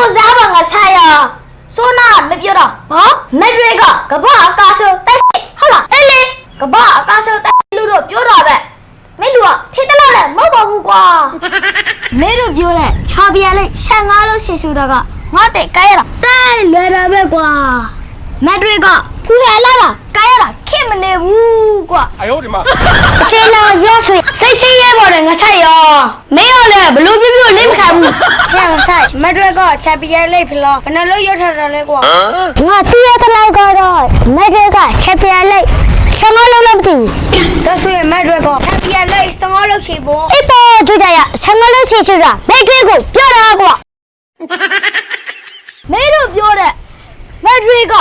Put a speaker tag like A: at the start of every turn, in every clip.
A: တိုးစားပါငါဆိုင်ရဆိုနာမပြောတော့ဘာမက်ဒရစ်ကကဘာအကာဆိုတက်စီဟုတ်လားအဲ့လေကဘာအကာဆိုတက်စီလို့တော့ပြောတာပဲမင်းတို့ကထေတလောက်လည်းမဟုတ်ပါဘူးကွာမင်းတို့ပြောတဲ့ချာပြလိုက်ရှန်ငါလို့ရှေ့ရှူတာကငါတဲ့ကိုင်းရတာတိုင်းလွယ်တာပဲကွာမက်ဒရစ်ကဖူရလာတာကိုင်းရတာ ခင်မနေဘူးကွာ
B: 哎呦我的妈！
A: အစင်းတော်ရောဆွေစိတ်ဆင်းရဲပေါ်တယ်ငါဆိုင်ရောမင်းရောလည်းဘလို့ပြပြလေးမခံဘူးဟဲ့ငါဆိုင်မက်ဒရက်ကချန်ပီယံလိပ်ဖလောဘယ်နှလို့ရောက်ထတာလဲကွာငါတီးရတဲ့လောက်ကတော့မက်ဒရက်ကချန်ပီယံလိပ်ဆငါလုံးလုံးမသိဘူးဒါဆိုရင်မက်ဒရက်ကချန်ပီယံလိပ်ဆငါလုံးချေဖို့အေးပေါ်ကြည့်ကြရဆငါလုံးချေချတာမက်ဒရက်ကိုပြောတာကွာမင်းတို့ပြောတဲ့မက်ဒရက်က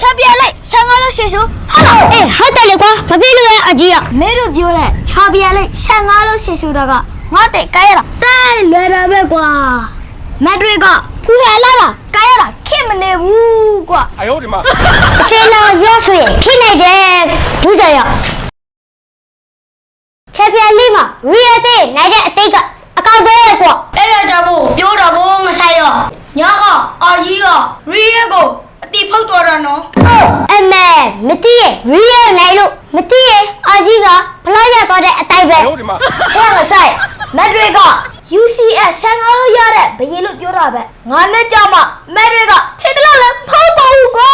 A: ချန်ပီယံလိပ်ဆငါလုံးချေဆိုဟုတ်လား အေးဟုတ်တယ်လေကွာမပြေလို့ရအကြီးอ่ะမင်းတို့ပြောတဲ့ချာပီယံလိပ်ဆငါလုံးချေဆိုတာကငါတဲ့ကိုင်းရတာတိုင်းလွယ်တာပဲကွာမက်ဒရက်ကဖူရလာတာကိုင်းရတာခင်မနေဘူးကွာ
B: 哎呦我的妈！
A: အစင်းတော်ရောဆွေခိနေတယ်ဒုကြရချက်ပြလေးမှာရီယတဲ့နိုင်တဲ့အတိတ်ကအကောက်ပဲကွာ
C: အဲ့ဒါကြောင့်မို့ပြောတော့ဘိုးမဆိုင်ရောညကအာကြီးကရီရဲကိုအ တီဖုတ်တော်တော့နော်
A: အမေမတီးရဲ့ real နိုင်လို့မတီးရဲ့အာကြီးကဖလိုက်ရသွားတဲ့အတိုင်းပဲ
B: ဟုတ်တယ်မ
A: ဟုတ်မဆိုင်မက်ဒရစ်က UCS ဆန်ကားလို့ရတဲ့ဘရင်လို့ပြောတာပဲငါနဲ့ကြမှမက်ဒရစ်ကထေတလားလဲဖုတ်ပါဘူးကွာ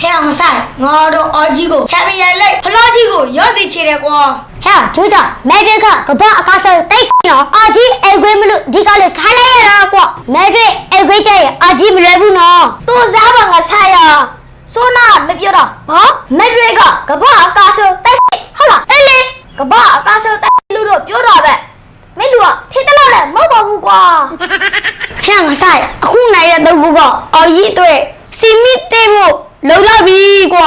C: ဟဲ့အောင်ဆိုင်ငါတို့အာကြီးကိုချန်ပီယံလိဂ်ဖလားကြီးကိုရော့စီချေတယ်ကွာ
A: ဟဲ့ကျူးကြမက်ဒရစ်ကကပအကားဆောတိတ်နော်အာကြီးအိတ်ခွေးမလို့ဒီကလေးခါလိုက်ရတာကွာမက်ဒရစ်အိတ်ခွေးကြရဲ့အာကြီးမလွယ်ဘူးနော်သူစားပါငါဆိုင်ရဆိုနာမပြောတော့ဘာမက်ဒရစ်ကကပအကားဆောတိတ်ဟုတ်လားအဲ့လေကပအကားဆောတိတ်လို့တော့ပြောတာပဲမင်းတို့ကထေတလောက်လည်းမဟုတ်ပါဘူးကွာ
C: ဟဲ့ငါဆိုင်အခုနိုင်တဲ့တော့ကအာကြီးအတွက်စီမီတေးဖို့လုံလောက်ပြီကွာ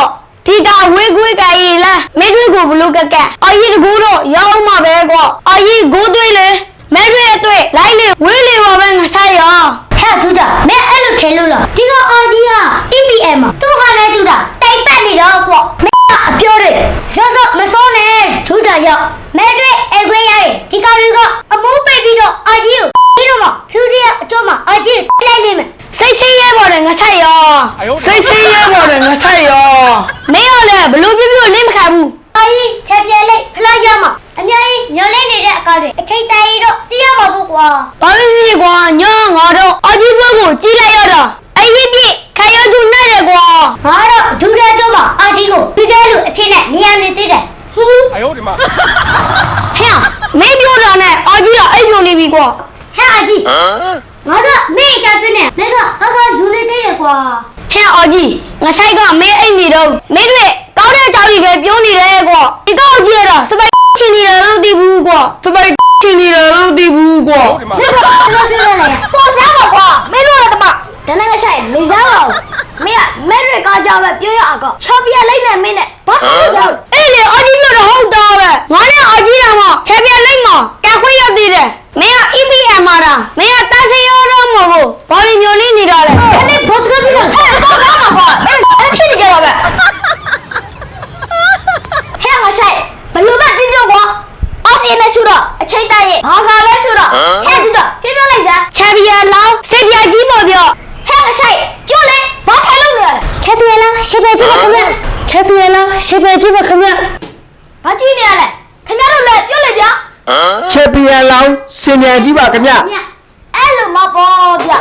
C: ဒီတာဝေးခွေးကအေးလဲမိတွေ့ကိုဘလို့ကက်ကက်အရင်တကူတော့ရအောင်မှာပဲကွအရင်ကိုတွေးလေမိတွေ့ရဲ့တွေ့လိုက်လေဝေးလေပါပဲငါဆိုင်ရော
A: ဟဲ့သူတာမဲအဲ့လိုထဲလို့လားဒီကအာဒီဟာ EPM မှာသူဟာလဲသူတာတိုက်ပတ်နေတော့ကွမဲအပြောတယ်စောစောမစောနဲ့သူတာရောက်မဲတွေ့အခွေးရတယ်ဒီကောင်တွေကအမိုးပိတ်ပြီးတော့အာဒီကိုဒီလိုမှသူတွေကအကျော်မှာအာဒီကိုတိုက်လိုက်လိမ့်မယ်
C: စိတ်ဆင်းရဲပေါ်တယ်ငါဆိုင်ရောစိတ်ဆင်းရဲပေါ်တယ်ငါဆိုင်ရော မင်းရောလည်းဘလို့ပြပြလေးမခံဘူး
A: အာကြီးချက်ပြဲလိုက်ဖလိုက်ရမှာအများကြီးညှော်လေးနေတဲ့အကားတွေအချိန်တိုင်ရီတော့သိရမှာပေါ့ကွာ
C: ဘာဖြစ်ဖြစ်ကွာညောငါတော့အကြီးဘွဲကိုကြီးလိုက်ရတာအကြီးပြခံရသူနဲ့တယ်ကွာ
A: ငါတော့ဒူရဲကျော်မှာအာကြီးကိုပြပြလို့အဖြစ်နဲ့နေရာနေသေးတယ်ဟူး
B: 哎呦我的妈！
C: ဟဲ့မင်းပြောတာနဲ့အကြီးကအိပ်ပြုံနေပြီကွာ
A: ဟဲ့အာကြီးငါတော့မေ့ကြပြနေမင်းကကောက်ကောက်ယူနေသေးတယ်ကွာ
C: ဟဲ့အကြီးငါဆိုင်ကမင်း ်း ဘူးမင်းတို့ကောင်းတဲ့အကြောင်းကြီးပဲပြောနေတယ်ကွဒီကောက်ကြီးရတော့စပိုက်ချင်နေတာလို့သိဘူးကွစပိုက်ချင်နေတာလို့သိဘူးကွ
A: ဘာလို့ပြောလဲပေါ်စားပါကွမင်းတို့လည်းတမတနေ့ကဆိုင်နေစားပါဦးမင်းကမက်ဒရစ်ကောက်ကြောင်ပဲပြောရအောင်ချော်ပြလိုက်နေမင်းနဲ့ဘာလို့လဲ
C: အေးလေအကြီးမျိုးတော့ဟုတ်တော့ပဲငါနဲ့အကြီးတော်မချေပြလိုက်မှာကက်ခွေးရသေးတယ်မင်းက
A: အီ ကြည့်ပါ
C: ခင်
A: ဗျ
C: ချက်ပြေလားရှေ့ပြေကြည့်ပါခင်ဗျ
A: ဘာကြည့်နေရလဲခင်ဗျားတို့လည်းပြောလေဗျာ
D: ချက်ပြေလောင်းစင်မြန်ကြည့်ပါခင်ဗျ
A: အဲ့လိုမပေါ့ဗျ